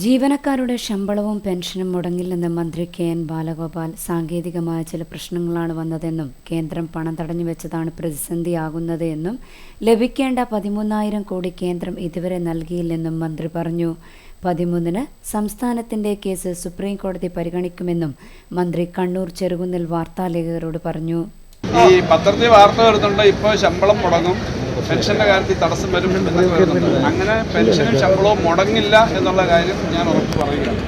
ജീവനക്കാരുടെ ശമ്പളവും പെൻഷനും മുടങ്ങില്ലെന്ന് മന്ത്രി കെ എൻ ബാലഗോപാൽ സാങ്കേതികമായ ചില പ്രശ്നങ്ങളാണ് വന്നതെന്നും കേന്ദ്രം പണം തടഞ്ഞു വെച്ചതാണ് പ്രതിസന്ധിയാകുന്നത് എന്നും ലഭിക്കേണ്ട പതിമൂന്നായിരം കോടി കേന്ദ്രം ഇതുവരെ നൽകിയില്ലെന്നും മന്ത്രി പറഞ്ഞു. പതിമൂന്നിന് സംസ്ഥാനത്തിന്റെ കേസ് സുപ്രീം കോടതി പരിഗണിക്കുമെന്നും മന്ത്രി കണ്ണൂർ ചെറുകുന്നിൽ വാർത്താലേഖകരോട് പറഞ്ഞു. ഈ പത്രത്തിൽ വാർത്ത വരുന്നുണ്ട് ഇപ്പോൾ ശമ്പളം മുടങ്ങും. പെൻഷന്റെ കാര്യത്തിൽ തടസ്സം വരും അങ്ങനെ പെൻഷനും ശമ്പളവും മുടങ്ങില്ല എന്നുള്ള കാര്യം ഞാൻ ഉറപ്പ് പറയുകയാണ്.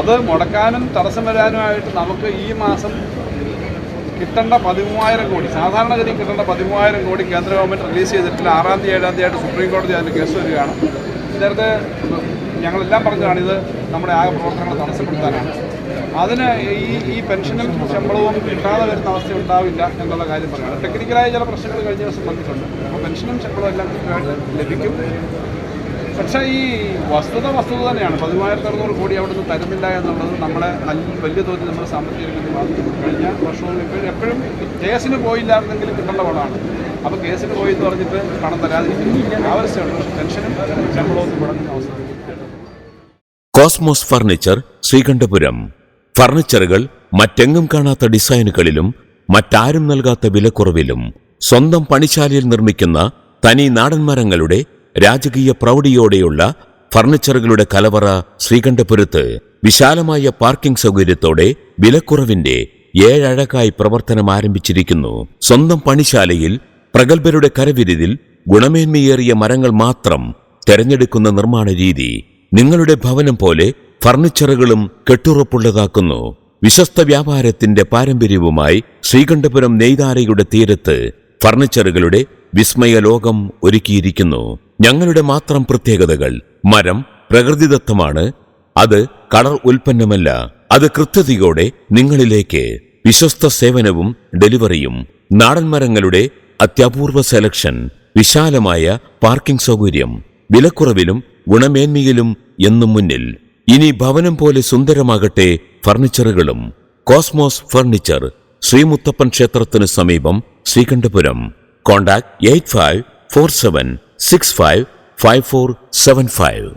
അത് മുടക്കാനും തടസ്സം വരാനുമായിട്ട് നമുക്ക് ഈ മാസം കിട്ടേണ്ട പതിമൂവായിരം കോടി സാധാരണഗതി കിട്ടേണ്ട പതിമൂവായിരം കോടി കേന്ദ്ര ഗവൺമെന്റ് റിലീസ് ചെയ്തിട്ടില്ല. ആറാം തീയതി ഏഴാം തീയതി സുപ്രീം കോടതി അതിന് കേസ് വരികയാണ്. നേരത്തെ ഞങ്ങളെല്ലാം പറഞ്ഞതാണ് ഇത് നമ്മുടെ ആകെ പ്രവർത്തനങ്ങൾ തടസ്സപ്പെടുത്താനാണ്. അതിന് ഈ ഈ പെൻഷനും ശമ്പളവും കിട്ടാതെ വരുന്ന അവസ്ഥ ഉണ്ടാവില്ല എന്നുള്ള കാര്യം പറയുന്നത് ടെക്നിക്കലായ ചില പ്രശ്നങ്ങൾ കഴിഞ്ഞ ദിവസം വന്നിട്ടുണ്ട്. അപ്പോൾ പെൻഷനും ശമ്പളവും എല്ലാം കൃത്യമായിട്ട് ലഭിക്കും. പക്ഷേ ഈ വസ്തുത വസ്തുത തന്നെയാണ്. പതിമൂവായിരത്തി അറുന്നൂറ് കോടി അവിടെ നിന്ന് തരുന്നില്ല എന്നുള്ളത് നമ്മളെ നല്ല വലിയ തോതിൽ നമ്മുടെ സാമ്പത്തിക രംഗത്ത് ബാധിക്കുന്നു കഴിഞ്ഞ വർഷവും ഇപ്പോഴും എപ്പോഴും കേസിന് പോയില്ലായിരുന്നെങ്കിലും കിട്ടേണ്ട പണമാണ് അപ്പോൾ കേസിന് പോയി എന്ന് പറഞ്ഞിട്ട് പണം തരാതിരിക്കുന്നില്ല. ആവശ്യമാണ് പക്ഷേ പെൻഷനും ശമ്പളവും മുടങ്ങുന്ന അവസ്ഥ. Cosmos furniture Sreekandapuram. ഫർണിച്ചറുകൾ മറ്റെങ്ങും കാണാത്ത ഡിസൈനുകളിലും മറ്റാരും നൽകാത്ത വിലക്കുറവിലും സ്വന്തം പണിശാലയിൽ നിർമ്മിക്കുന്ന തനി നാടൻ മരങ്ങളുടെ രാജകീയ പ്രൗഢിയോടെയുള്ള ഫർണിച്ചറുകളുടെ കലവറ ശ്രീകണ്ഠപുരത്ത് വിശാലമായ പാർക്കിംഗ് സൗകര്യത്തോടെ വിലക്കുറവിന്റെ ഏഴഴകായി പ്രവർത്തനം ആരംഭിച്ചിരിക്കുന്നു. സ്വന്തം പണിശാലയിൽ പ്രഗത്ഭരുടെ കരവിരുതിൽ ഗുണമേന്മയേറിയ മരങ്ങൾ മാത്രം തെരഞ്ഞെടുക്കുന്ന നിർമ്മാണ രീതി നിങ്ങളുടെ ഭവനം പോലെ ഫർണിച്ചറുകളും കെട്ടുറപ്പുള്ളതാക്കുന്നു. വിശ്വസ്ത വ്യാപാരത്തിന്റെ പാരമ്പര്യവുമായി ശ്രീകണ്ഠപുരം നെയ്താരയുടെ തീരത്ത് ഫർണിച്ചറുകളുടെ വിസ്മയ ലോകം ഒരുക്കിയിരിക്കുന്നു. ഞങ്ങളുടെ മാത്രം പ്രത്യേകതകൾ മരം പ്രകൃതിദത്തമാണ്. അത് കളർ ഉൽപ്പന്നമല്ല. അത് കൃത്യതയോടെ നിങ്ങളിലേക്ക് വിശ്വസ്ത സേവനവും ഡെലിവറിയും നാടൻ മരങ്ങളുടെ അത്യപൂർവ സെലക്ഷൻ വിശാലമായ പാർക്കിംഗ് സൗകര്യം വിലക്കുറവിലും ഗുണമേന്മയിലും എന്നും മുന്നിൽ. ഇനി ഭവനം പോലെ സുന്ദരമാകട്ടെ ഫർണിച്ചറുകളും. കോസ്മോസ് ഫർണിച്ചർ ശ്രീമുത്തപ്പൻ ക്ഷേത്രത്തിന് സമീപം Sreekandapuram. Contact eight five four seven six five five four seven five.